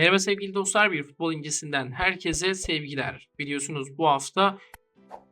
Merhaba sevgili dostlar, bir futbol incisinden herkese sevgiler. Biliyorsunuz bu hafta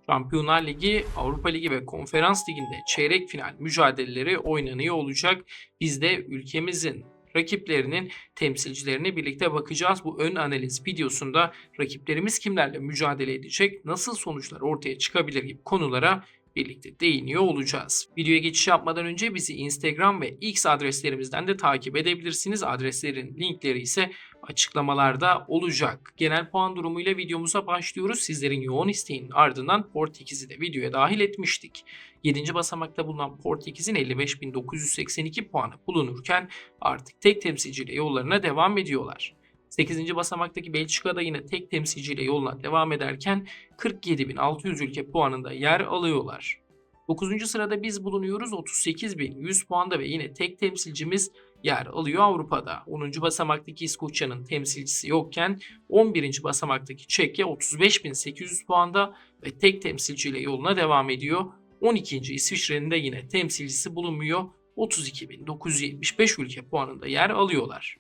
Şampiyonlar Ligi, Avrupa Ligi ve Konferans Ligi'nde çeyrek final mücadeleleri oynanıyor olacak. Biz de ülkemizin rakiplerinin temsilcilerine birlikte bakacağız. Bu ön analiz videosunda rakiplerimiz kimlerle mücadele edecek, nasıl sonuçlar ortaya çıkabilir gibi konulara birlikte değiniyor olacağız. Videoya geçiş yapmadan önce bizi Instagram ve X adreslerimizden de takip edebilirsiniz. Adreslerin linkleri ise açıklamalarda olacak. Genel puan durumuyla videomuza başlıyoruz. Sizlerin yoğun isteğinin ardından Portekiz'i de videoya dahil etmiştik. 7. basamakta bulunan Portekiz'in 55.982 puanı bulunurken artık tek temsilciyle yollarına devam ediyorlar. 8. basamaktaki Belçika'da yine tek temsilciyle yoluna devam ederken 47.600 ülke puanında yer alıyorlar. 9. sırada biz bulunuyoruz 38.100 puanda ve yine tek temsilcimiz yer alıyor Avrupa'da. 10. basamaktaki İskoçya'nın temsilcisi yokken 11. basamaktaki Çekya 35.800 puanda ve tek temsilciyle yoluna devam ediyor. 12. İsviçre'nin de yine temsilcisi bulunmuyor. 32.975 ülke puanında yer alıyorlar.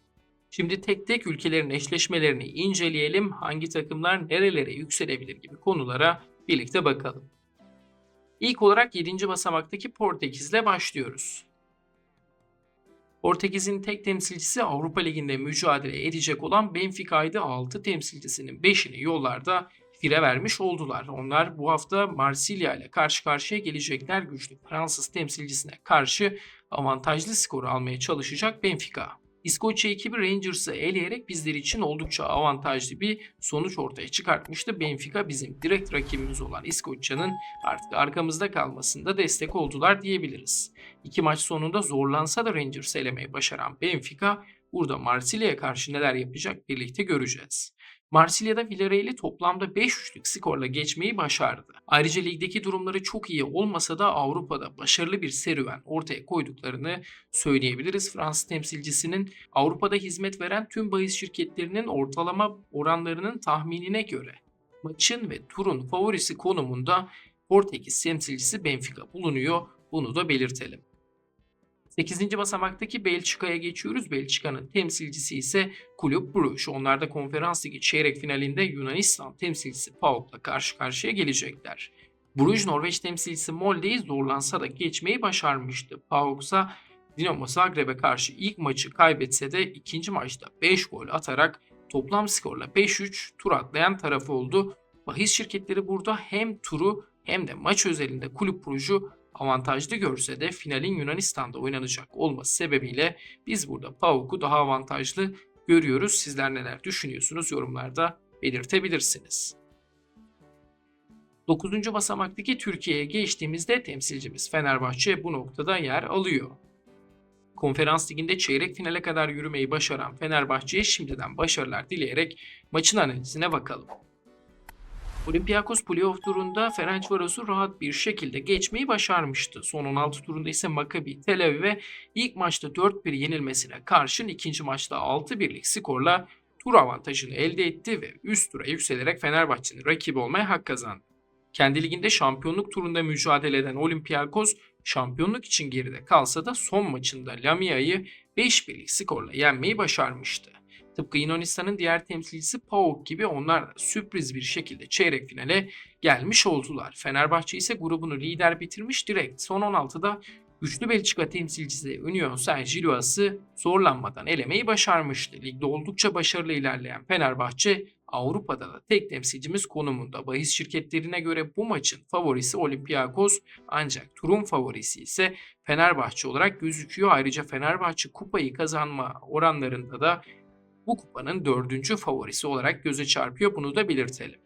Şimdi tek tek ülkelerin eşleşmelerini inceleyelim. Hangi takımlar nerelere yükselebilir gibi konulara birlikte bakalım. İlk olarak 7. basamaktaki Portekiz'le başlıyoruz. Portekiz'in tek temsilcisi Avrupa Ligi'nde mücadele edecek olan Benfica'ydı. 6 temsilcisinin 5'ini yollarda fire vermiş oldular. Onlar bu hafta Marsilya ile karşı karşıya gelecekler. Güçlü Fransız temsilcisine karşı avantajlı skoru almaya çalışacak Benfica. İskoçya ekibi Rangers'ı eleyerek bizler için oldukça avantajlı bir sonuç ortaya çıkartmıştı. Benfica bizim direkt rakibimiz olan İskoçya'nın artık arkamızda kalmasında destek oldular diyebiliriz. İki maç sonunda zorlansa da Rangers'ı elemeyi başaran Benfica burada Marsilya'ya karşı neler yapacak birlikte göreceğiz. Marsilya'da Villarreal'i toplamda 5-3'lük skorla geçmeyi başardı. Ayrıca ligdeki durumları çok iyi olmasa da Avrupa'da başarılı bir serüven ortaya koyduklarını söyleyebiliriz. Fransız temsilcisinin Avrupa'da hizmet veren tüm bahis şirketlerinin ortalama oranlarının tahminine göre maçın ve turun favorisi konumunda Portekiz temsilcisi Benfica bulunuyor. Bunu da belirtelim. 8. basamaktaki Belçika'ya geçiyoruz. Belçika'nın temsilcisi ise Kulüp Bruges. Onlar da konferans ligi çeyrek finalinde Yunanistan temsilcisi PAOK'la karşı karşıya gelecekler. Bruges Norveç temsilcisi Molde'yi zorlansa da geçmeyi başarmıştı. PAOK ise Dinamo Zagreb'e karşı ilk maçı kaybetse de ikinci maçta 5 gol atarak toplam skorla 5-3 tur atlayan tarafı oldu. Bahis şirketleri burada hem turu hem de maç özelinde kulüp Brugge'u avantajlı görse de finalin Yunanistan'da oynanacak olması sebebiyle biz burada PAOK'u daha avantajlı görüyoruz. Sizler neler düşünüyorsunuz yorumlarda belirtebilirsiniz. 9. basamaktaki Türkiye'ye geçtiğimizde temsilcimiz Fenerbahçe bu noktada yer alıyor. Konferans liginde çeyrek finale kadar yürümeyi başaran Fenerbahçe'ye şimdiden başarılar dileyerek maçın analizine bakalım. Olympiakos playoff turunda Ferencvaros'u rahat bir şekilde geçmeyi başarmıştı. Son 16 turunda ise Maccabi Tel Aviv'e ilk maçta 4-1 yenilmesine karşın ikinci maçta 6-1'lik skorla tur avantajını elde etti ve üst tura yükselerek Fenerbahçe'nin rakibi olmaya hak kazandı. Kendi liginde şampiyonluk turunda mücadele eden Olympiakos şampiyonluk için geride kalsa da son maçında Lamia'yı 5-1'lik skorla yenmeyi başarmıştı. Tıpkı Yunanistan'ın diğer temsilcisi PAOK gibi onlar sürpriz bir şekilde çeyrek finale gelmiş oldular. Fenerbahçe ise grubunu lider bitirmiş direkt son 16'da güçlü Belçika temsilcisi Union Saint-Gillois'ı zorlanmadan elemeyi başarmıştı. Ligde oldukça başarılı ilerleyen Fenerbahçe Avrupa'da da tek temsilcimiz konumunda. Bahis şirketlerine göre bu maçın favorisi Olympiakos ancak turun favorisi ise Fenerbahçe olarak gözüküyor. Ayrıca Fenerbahçe kupayı kazanma oranlarında da bu kupanın dördüncü favorisi olarak göze çarpıyor. Bunu da belirtelim.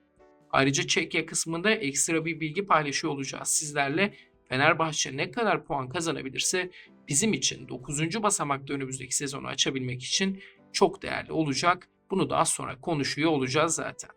Ayrıca Çekya kısmında ekstra bir bilgi paylaşıyor olacağız sizlerle. Fenerbahçe ne kadar puan kazanabilirse bizim için 9. basamakta önümüzdeki sezonu açabilmek için çok değerli olacak. Bunu da az sonra konuşuyor olacağız zaten.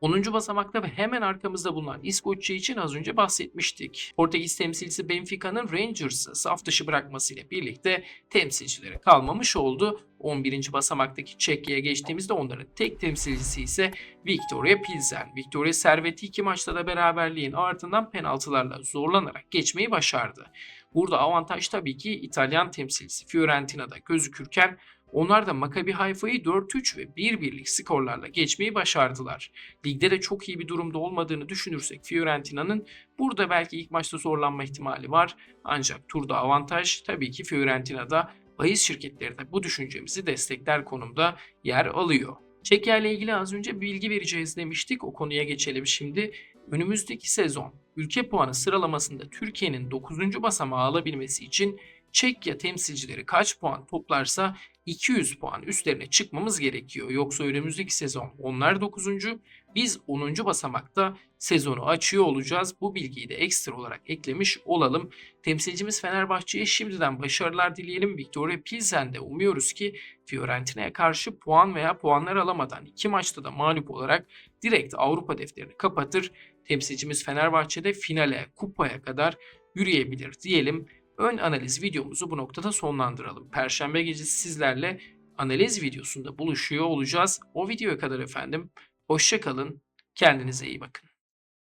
10. basamakta ve hemen arkamızda bulunan İskoçya için az önce bahsetmiştik. Portekiz temsilcisi Benfica'nın Rangers'ı saf dışı bırakmasıyla birlikte temsilcilere kalmamış oldu. 11. basamaktaki Çekya'ya geçtiğimizde onların tek temsilcisi ise Victoria Pilsen. Victoria Servet'i iki maçta da beraberliğin ardından penaltılarla zorlanarak geçmeyi başardı. Burada avantaj tabii ki İtalyan temsilcisi Fiorentina'da gözükürken Onlar da Maccabi Hayfa'yı 4-3 ve 1-1'lik skorlarla geçmeyi başardılar. Ligde de çok iyi bir durumda olmadığını düşünürsek Fiorentina'nın burada belki ilk maçta zorlanma ihtimali var. Ancak turda avantaj tabii ki Fiorentina'da bahis şirketleri de bu düşüncemizi destekler konumda yer alıyor. Çekya ilgili az önce bilgi vereceğiz demiştik. O konuya geçelim şimdi. Önümüzdeki sezon ülke puanı sıralamasında Türkiye'nin 9. basamağı alabilmesi için Çekya temsilcileri kaç puan toplarsa 200 puan üstlerine çıkmamız gerekiyor. Yoksa önümüzdeki sezon onlar 9. Biz 10. basamakta sezonu açıyor olacağız. Bu bilgiyi de ekstra olarak eklemiş olalım. Temsilcimiz Fenerbahçe'ye şimdiden başarılar dileyelim. Victoria Pilsen'de umuyoruz ki Fiorentina'ya karşı puan veya puanlar alamadan iki maçta da mağlup olarak direkt Avrupa defterini kapatır. Temsilcimiz Fenerbahçe'de finale, kupaya kadar yürüyebilir diyelim. Ön analiz videomuzu bu noktada sonlandıralım. Perşembe gecesi sizlerle analiz videosunda buluşuyor olacağız. O videoya kadar efendim hoşça kalın. Kendinize iyi bakın.